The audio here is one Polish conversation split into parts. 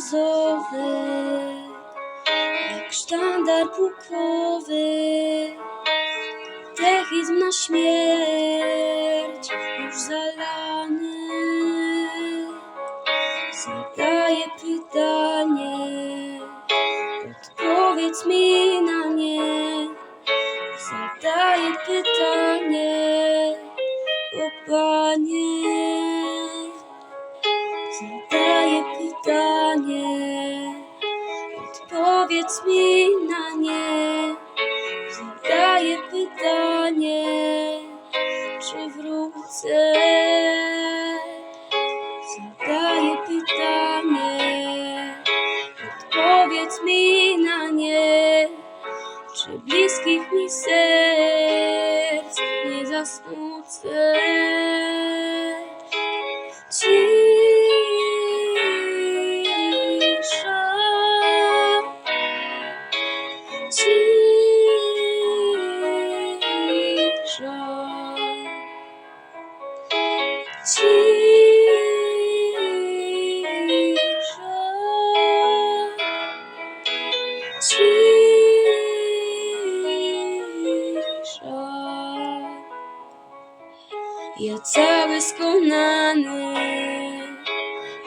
brązowy, jak sztandar pukowy. Techizm na śmierć już zalany. Zadaję pytanie, odpowiedz mi na Zadaję pytanie, odpowiedz mi na nie. Zadaję pytanie, czy wrócę? Zadaję pytanie, odpowiedz mi na nie. Czy bliskich mi serc nie zasmucę? Ja cały skonany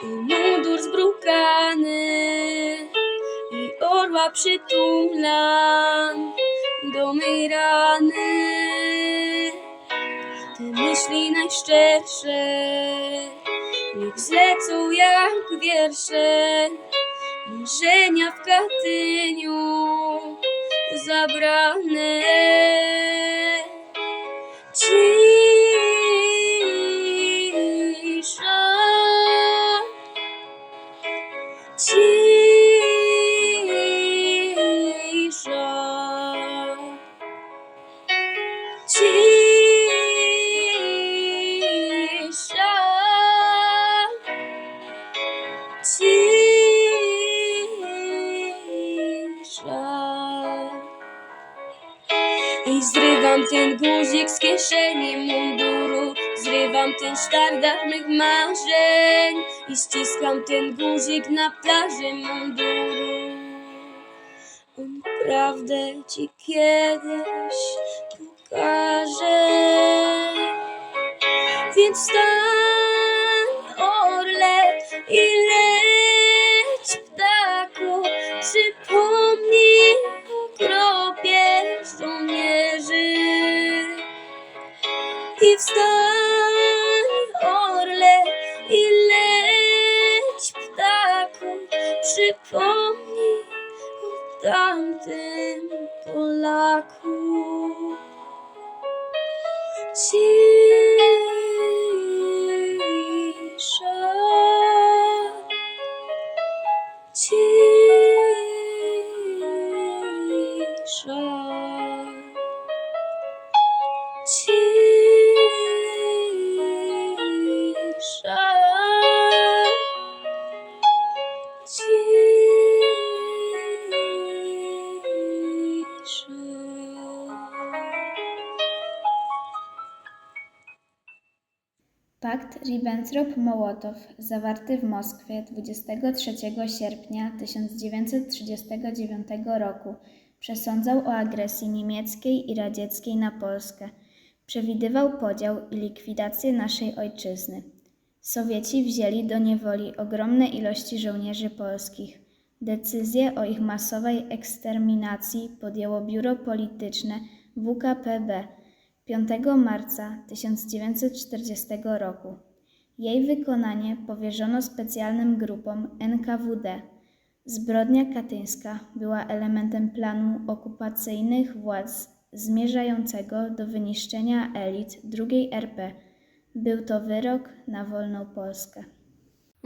i mundur zbrukany i orła przytulam wiersze marzenia w Katyniu sztandar mych marzeń I ściskam ten guzik na plaży munduru. On prawdę ci kiedyś pokaże Więc stań Ribbentrop-Mołotow, zawarty w Moskwie 23 sierpnia 1939 roku, przesądzał o agresji niemieckiej i radzieckiej na Polskę. Przewidywał podział i likwidację naszej ojczyzny. Sowieci wzięli do niewoli ogromne ilości żołnierzy polskich. Decyzję o ich masowej eksterminacji podjęło biuro polityczne WKPB 5 marca 1940 roku. Jej wykonanie powierzono specjalnym grupom NKWD. Zbrodnia katyńska była elementem planu okupacyjnych władz zmierzającego do wyniszczenia elit II RP. Był to wyrok na wolną Polskę.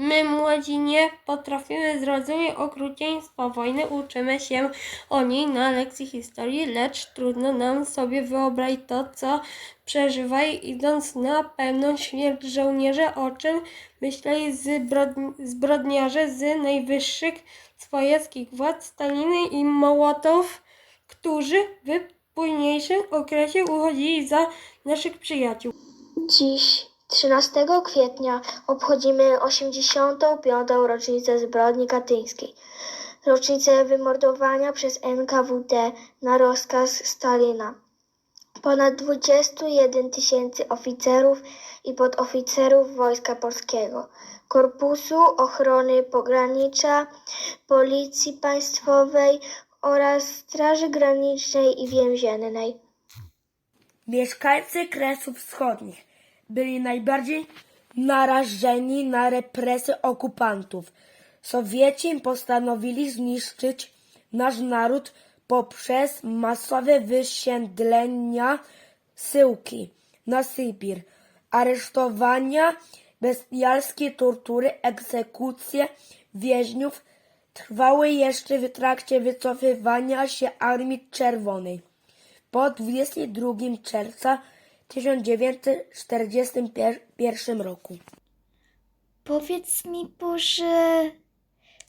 My, młodzi, nie potrafimy zrozumieć okrucieństwa wojny, uczymy się o niej na lekcji historii, lecz trudno nam sobie wyobrazić to, co przeżywali, idąc na pewną śmierć żołnierze, o czym myśleli zbrodni- zbrodniarze z najwyższych swojskich władz Staliny i Mołotow, którzy w późniejszym okresie uchodzili za naszych przyjaciół. Dziś 13 kwietnia obchodzimy 85. rocznicę zbrodni katyńskiej, rocznicę wymordowania przez NKWD na rozkaz Stalina. Ponad 21 tysięcy oficerów i podoficerów Wojska Polskiego, Korpusu Ochrony Pogranicza, Policji Państwowej oraz Straży Granicznej i Więziennej. Mieszkańcy Kresów Wschodnich byli najbardziej narażeni na represje okupantów. Sowieci postanowili zniszczyć nasz naród poprzez masowe wysiedlenia, syłki na Sybir, aresztowania, bestialskie tortury, egzekucje więźniów trwały jeszcze w trakcie wycofywania się Armii Czerwonej. Po 22 czerwca 1941 roku. Powiedz mi, Boże,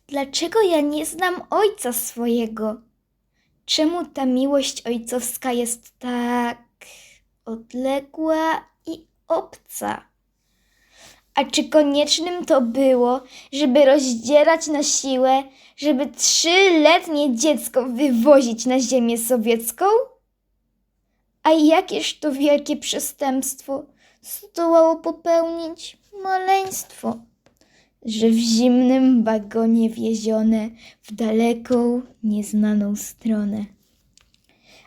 dlaczego ja nie znam ojca swojego? Czemu ta miłość ojcowska jest tak odległa i obca? A czy koniecznym to było, żeby rozdzierać na siłę, żeby trzyletnie dziecko wywozić na ziemię sowiecką? A jakież to wielkie przestępstwo zdołało popełnić maleństwo, że w zimnym wagonie wiezione w daleką, nieznaną stronę.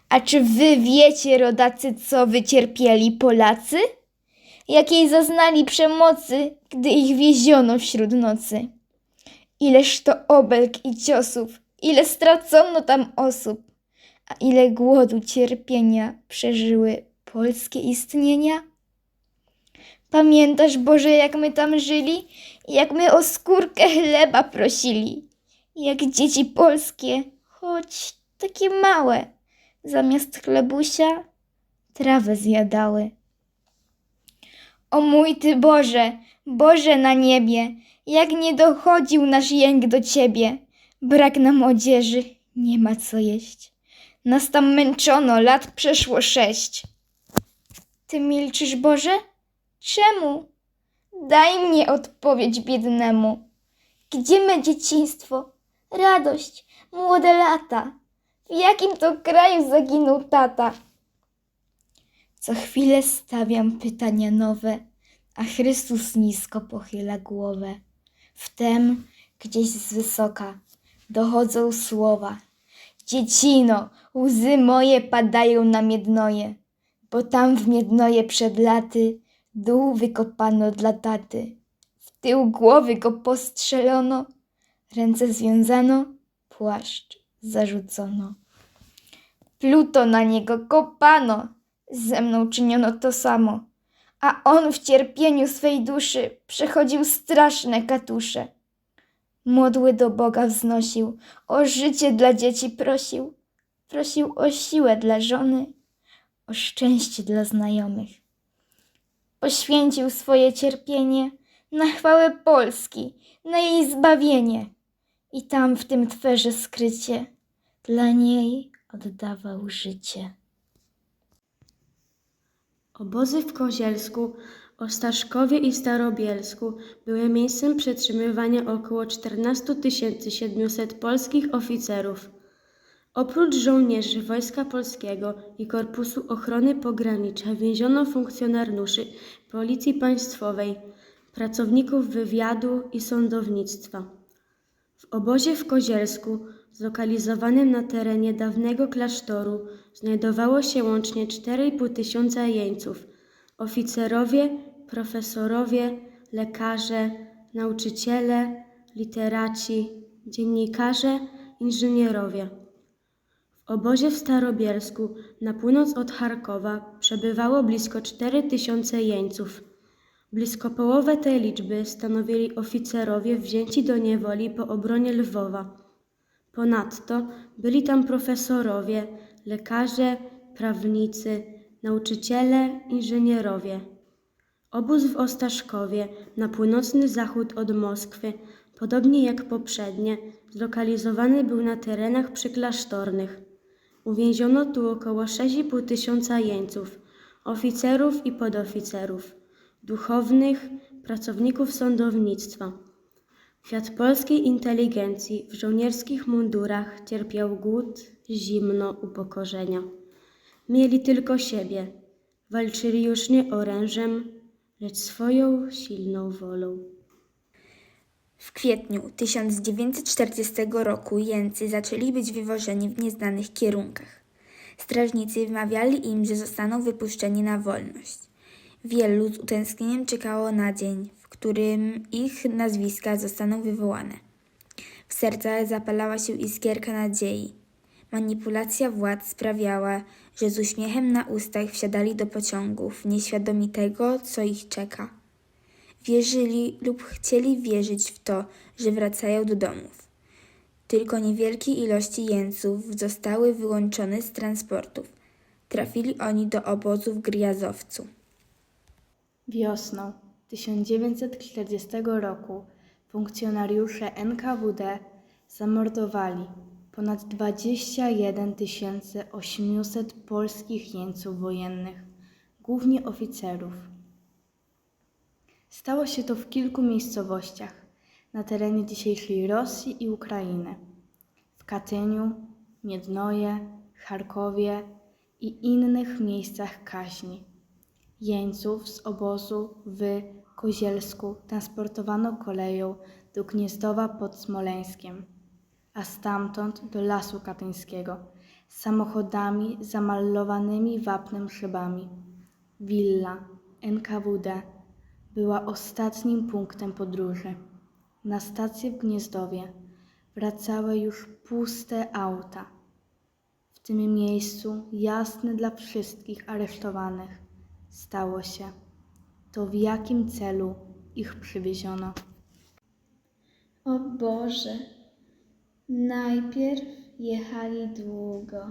A czy wy wiecie, rodacy, co wycierpieli Polacy? Jakiej zaznali przemocy, gdy ich wieziono wśród nocy? Ileż to obelg i ciosów, ile stracono tam osób, a ile głodu, cierpienia przeżyły polskie istnienia? Pamiętasz, Boże, jak my tam żyli? Jak my o skórkę chleba prosili? Jak dzieci polskie, choć takie małe, zamiast chlebusia trawę zjadały. O mój Ty Boże, Boże na niebie, jak nie dochodził nasz jęk do Ciebie. Brak nam odzieży, nie ma co jeść. Nas tam męczono, lat przeszło sześć. Ty milczysz, Boże? Czemu? Daj mnie odpowiedź biednemu. Gdzie me dzieciństwo, radość, młode lata? W jakim to kraju zaginął tata? Co chwilę stawiam pytania nowe, a Chrystus nisko pochyla głowę. Wtem gdzieś z wysoka dochodzą słowa. Dziecino, łzy moje padają na miednoje, bo tam w miednoje przed laty dół wykopano dla taty. W tył głowy go postrzelono, ręce związano, płaszcz zarzucono. Pluto na niego kopano, ze mną czyniono to samo, a on w cierpieniu swej duszy przechodził straszne katusze. Modły do Boga wznosił, o życie dla dzieci prosił, prosił o siłę dla żony, o szczęście dla znajomych. Poświęcił swoje cierpienie na chwałę Polski, na jej zbawienie i tam w tym twerze skrycie dla niej oddawał życie. Obozy w Kozielsku, Ostaszkowie i Starobielsku były miejscem przetrzymywania około 14 700 polskich oficerów. Oprócz żołnierzy Wojska Polskiego i Korpusu Ochrony Pogranicza więziono funkcjonariuszy Policji Państwowej, pracowników wywiadu i sądownictwa. W obozie w Kozielsku, zlokalizowanym na terenie dawnego klasztoru, znajdowało się łącznie 4,5 tysiąca jeńców, oficerowie, profesorowie, lekarze, nauczyciele, literaci, dziennikarze, inżynierowie. W obozie w Starobielsku, na północ od Charkowa, przebywało blisko 4 tysiące jeńców. Blisko połowę tej liczby stanowili oficerowie wzięci do niewoli po obronie Lwowa. Ponadto byli tam profesorowie, lekarze, prawnicy, nauczyciele, inżynierowie. Obóz w Ostaszkowie, na północny zachód od Moskwy, podobnie jak poprzednie, zlokalizowany był na terenach przyklasztornych. Uwięziono tu około 6,5 tysiąca jeńców, oficerów i podoficerów. duchownych, pracowników sądownictwa. Kwiat polskiej inteligencji w żołnierskich mundurach cierpiał głód, zimno, upokorzenia. Mieli tylko siebie, walczyli już nie orężem, lecz swoją silną wolą. W kwietniu 1940 roku jeńcy zaczęli być wywożeni w nieznanych kierunkach. Strażnicy wmawiali im, że zostaną wypuszczeni na wolność. Wielu z utęsknieniem czekało na dzień, w którym ich nazwiska zostaną wywołane. W sercach zapalała się iskierka nadziei. Manipulacja władz sprawiała, że z uśmiechem na ustach wsiadali do pociągów, nieświadomi tego, co ich czeka. Wierzyli lub chcieli wierzyć w to, że wracają do domów. Tylko niewielkie ilości jeńców zostały wyłączone z transportów. Trafili oni do obozu w Griazowcu. Wiosną 1940 roku funkcjonariusze NKWD zamordowali ponad 21 800 polskich jeńców wojennych, głównie oficerów. Stało się to w kilku miejscowościach na terenie dzisiejszej Rosji i Ukrainy. W Katyniu, Miednoje, Charkowie i innych miejscach kaźni. Jeńców z obozu w Kozielsku transportowano koleją do Gniezdowa pod Smoleńskiem, a stamtąd do Lasu Katyńskiego samochodami zamalowanymi wapnem szybami. Willa NKWD była ostatnim punktem podróży. Na stację w Gniezdowie wracały już puste auta. W tym miejscu jasne dla wszystkich aresztowanych stało się to, w jakim celu ich przywieziono. O Boże, najpierw jechali długo,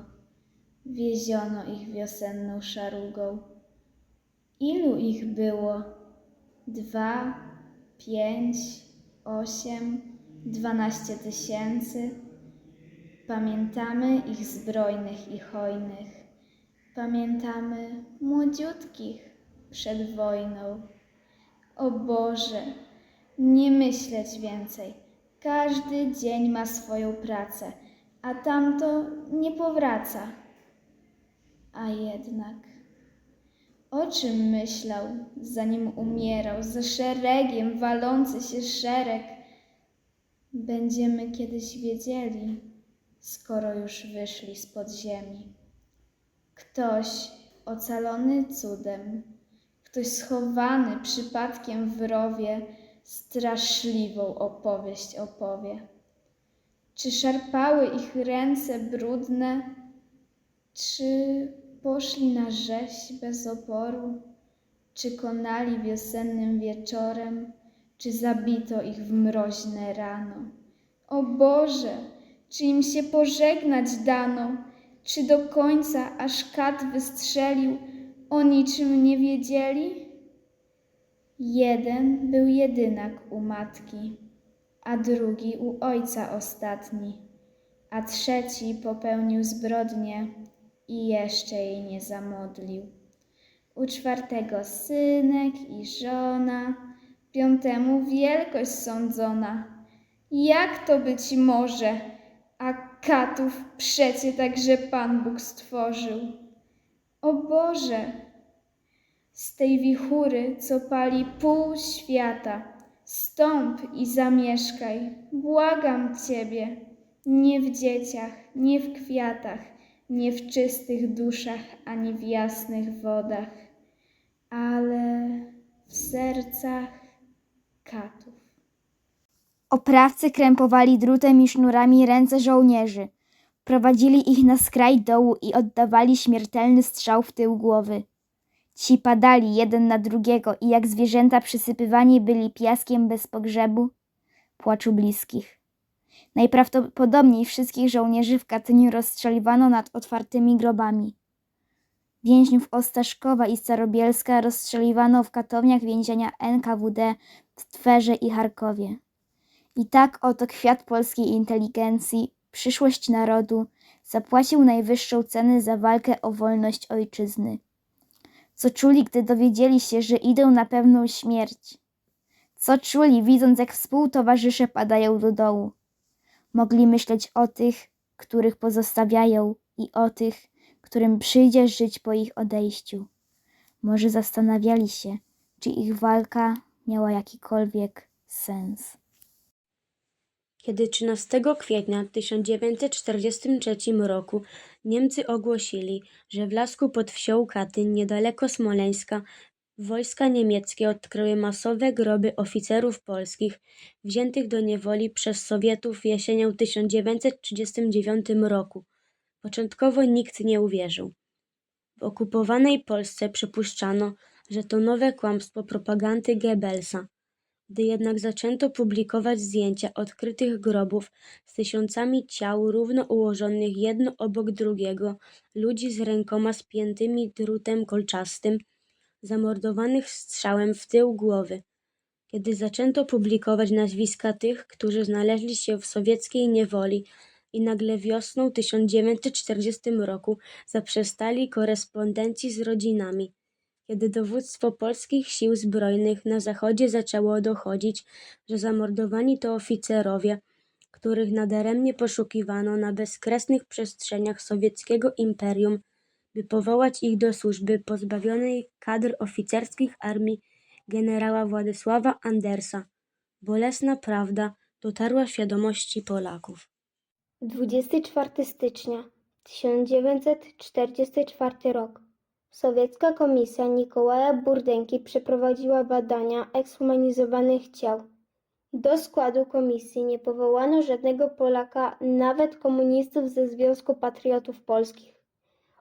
wieziono ich wiosenną szarugą. Ilu ich było? Dwa, pięć, osiem, dwanaście tysięcy. Pamiętamy ich zbrojnych i hojnych. Pamiętamy młodziutkich przed wojną. O Boże, nie myśleć więcej. Każdy dzień ma swoją pracę, a tamto nie powraca. A jednak, o czym myślał, zanim umierał, za szeregiem walący się szereg? Będziemy kiedyś wiedzieli, skoro już wyszli spod ziemi. Ktoś ocalony cudem, ktoś schowany przypadkiem w rowie, straszliwą opowieść opowie. Czy szarpały ich ręce brudne, czy poszli na rzeź bez oporu, czy konali wiosennym wieczorem, czy zabito ich w mroźne rano. O Boże, czy im się pożegnać dano, czy do końca, aż kat wystrzelił, o niczym nie wiedzieli? Jeden był jedynak u matki, a drugi u ojca ostatni, a trzeci popełnił zbrodnię i jeszcze jej nie zamodlił. U czwartego synek i żona, piątemu wielkość sądzona. Jak to być może? A katów przecie także Pan Bóg stworzył. O Boże! Z tej wichury, co pali pół świata, stąp i zamieszkaj, błagam Ciebie, nie w dzieciach, nie w kwiatach, nie w czystych duszach, ani w jasnych wodach, ale w sercach katów. Oprawcy krępowali drutem i sznurami ręce żołnierzy. Prowadzili ich na skraj dołu i oddawali śmiertelny strzał w tył głowy. Ci padali jeden na drugiego i jak zwierzęta przysypywani byli piaskiem bez pogrzebu, płaczu bliskich. Najprawdopodobniej wszystkich żołnierzy w Katyniu rozstrzeliwano nad otwartymi grobami. Więźniów Ostaszkowa i Starobielska rozstrzeliwano w katowniach więzienia NKWD w Twerze i Charkowie. I tak oto kwiat polskiej inteligencji, przyszłość narodu, zapłacił najwyższą cenę za walkę o wolność ojczyzny. Co czuli, gdy dowiedzieli się, że idą na pewną śmierć? Co czuli, widząc, jak współtowarzysze padają do dołu? Mogli myśleć o tych, których pozostawiają i o tych, którym przyjdzie żyć po ich odejściu. Może zastanawiali się, czy ich walka miała jakikolwiek sens. Kiedy 13 kwietnia 1943 roku Niemcy ogłosili, że w lasku pod wsią Katyń, niedaleko Smoleńska, wojska niemieckie odkryły masowe groby oficerów polskich wziętych do niewoli przez Sowietów jesienią 1939 roku. Początkowo nikt nie uwierzył. W okupowanej Polsce przypuszczano, że to nowe kłamstwo propagandy Goebbelsa. Gdy jednak zaczęto publikować zdjęcia odkrytych grobów z tysiącami ciał równo ułożonych jedno obok drugiego, ludzi z rękoma spiętymi drutem kolczastym, zamordowanych strzałem w tył głowy. Kiedy zaczęto publikować nazwiska tych, którzy znaleźli się w sowieckiej niewoli i nagle wiosną 1940 roku zaprzestali korespondencji z rodzinami, kiedy dowództwo polskich sił zbrojnych na zachodzie zaczęło dochodzić, że zamordowani to oficerowie, których nadaremnie poszukiwano na bezkresnych przestrzeniach sowieckiego imperium, by powołać ich do służby pozbawionej kadr oficerskich armii generała Władysława Andersa. Bolesna prawda dotarła świadomości Polaków. 24 stycznia 1944 rok. Sowiecka komisja Nikołaja Burdenki przeprowadziła badania ekshumanizowanych ciał. Do składu komisji nie powołano żadnego Polaka, nawet komunistów ze Związku Patriotów Polskich.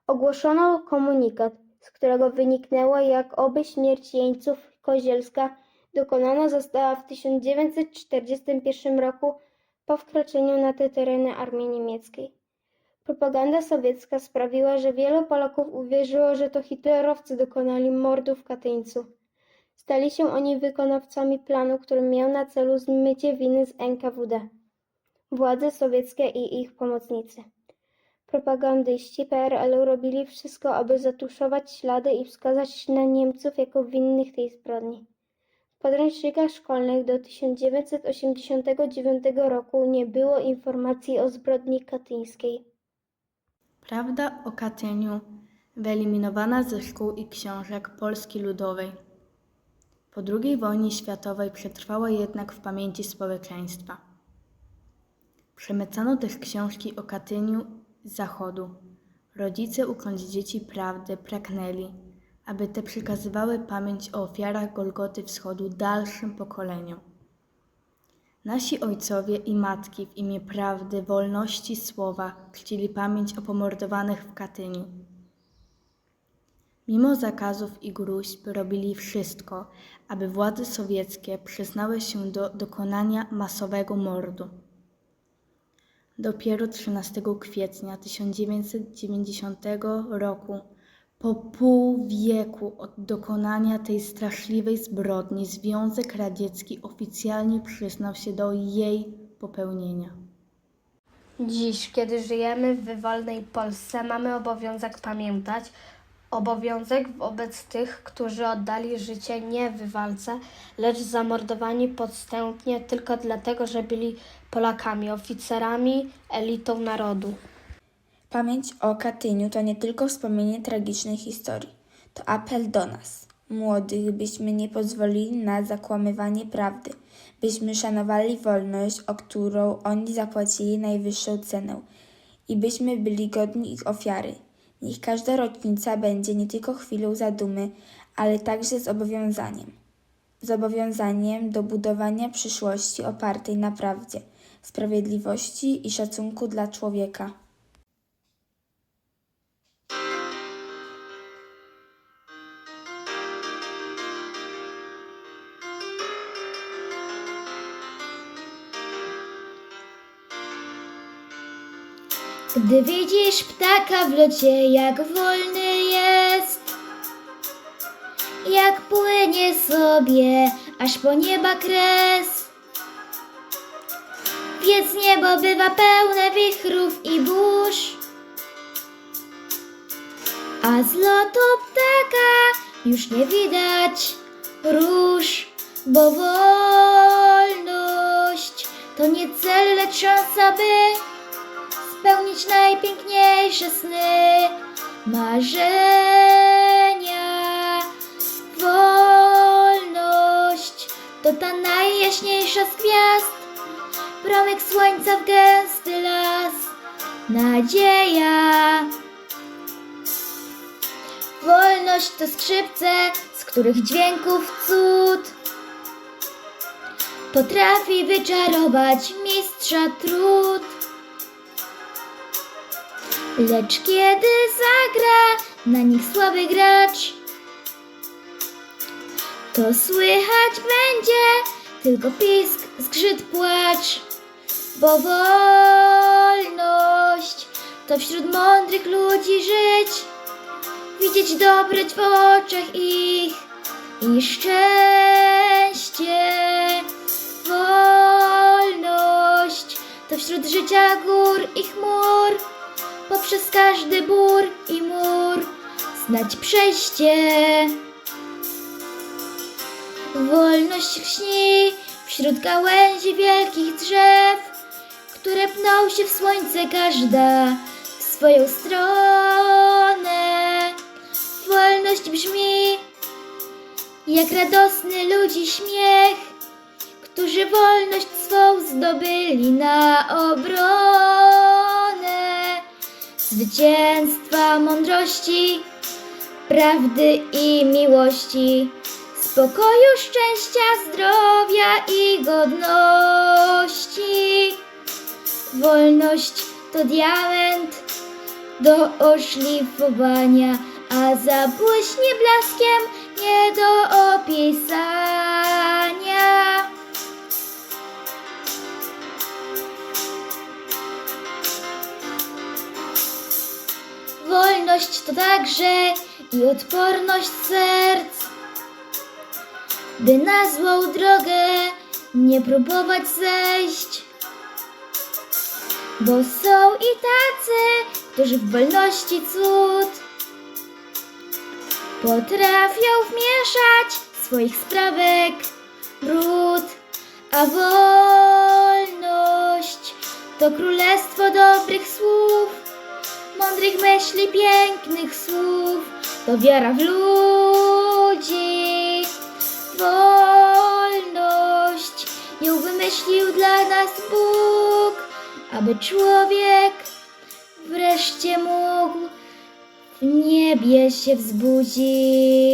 Ogłoszono komunikat, z którego wyniknęło, jak oby śmierć jeńców Kozielska dokonana została w 1941 roku po wkroczeniu na te tereny armii niemieckiej. Propaganda sowiecka sprawiła, że wielu Polaków uwierzyło, że to hitlerowcy dokonali mordu w Katyńcu. Stali się oni wykonawcami planu, który miał na celu zmycie winy z NKWD. Władze sowieckie i ich pomocnicy. Propagandyści PRL robili wszystko, aby zatuszować ślady i wskazać na Niemców jako winnych tej zbrodni. W podręcznikach szkolnych do 1989 roku nie było informacji o zbrodni katyńskiej. Prawda o Katyniu wyeliminowana ze szkół i książek Polski Ludowej. Po II wojnie światowej przetrwała jednak w pamięci społeczeństwa. Przemycano też książki o Katyniu z zachodu. Rodzice ucząc dzieci prawdy pragnęli, aby te przekazywały pamięć o ofiarach Golgoty Wschodu dalszym pokoleniom. Nasi ojcowie i matki w imię prawdy, wolności słowa czcili pamięć o pomordowanych w Katyniu. Mimo zakazów i gruźb robili wszystko, aby władze sowieckie przyznały się do dokonania masowego mordu. Dopiero 13 kwietnia 1990 roku, po pół wieku od dokonania tej straszliwej zbrodni, Związek Radziecki oficjalnie przyznał się do jej popełnienia. Dziś, kiedy żyjemy w wolnej Polsce, mamy obowiązek pamiętać, obowiązek wobec tych, którzy oddali życie nie w walce, lecz zamordowani podstępnie tylko dlatego, że byli Polakami, oficerami, elitą narodu. Pamięć o Katyniu to nie tylko wspomnienie tragicznej historii. To apel do nas, młodych, byśmy nie pozwolili na zakłamywanie prawdy, byśmy szanowali wolność, o którą oni zapłacili najwyższą cenę i byśmy byli godni ich ofiary. Niech każda rocznica będzie nie tylko chwilą zadumy, ale także zobowiązaniem. Zobowiązaniem do budowania przyszłości opartej na prawdzie, sprawiedliwości i szacunku dla człowieka. Gdy widzisz ptaka w locie, jak wolny jest, jak płynie sobie aż po nieba kres. Więc niebo bywa pełne wichrów i burz, a z lotu ptaka już nie widać róż, bo wolność to nie cel, lecz szansa, by spełnić najpiękniejsze sny, marzenia. Wolność to ta najjaśniejsza z gwiazd, promyk słońca w gęsty las, nadzieja. Wolność to skrzypce, z których dźwięków cud potrafi wyczarować mistrza trud. Lecz kiedy zagra na nich słaby gracz, to słychać będzie tylko pisk, zgrzyt, płacz, bo wolność to wśród mądrych ludzi żyć, widzieć dobroć w oczach ich i szczęście. Wolność to wśród życia gór i chmur, poprzez każdy bór i mur znać przejście. Wolność lśni wśród gałęzi wielkich drzew, które pną się w słońce każda w swoją stronę. Wolność brzmi jak radosny ludzi śmiech, którzy wolność swą zdobyli na obronę. Zwycięstwa mądrości, prawdy i miłości, spokoju, szczęścia, zdrowia i godności. Wolność to diament do oszlifowania, a zabłyśnie blaskiem nie do opisania. Wolność to także i odporność serc, by na złą drogę nie próbować zejść. Bo są i tacy, którzy w wolności cud potrafią wmieszać swoich sprawek brud, a wolność to królestwo dobrych słów, mądrych myśli, pięknych słów, to wiara w ludzi. Wolność ją wymyślił dla nas Bóg, aby człowiek wreszcie mógł w niebie się wzbudzić.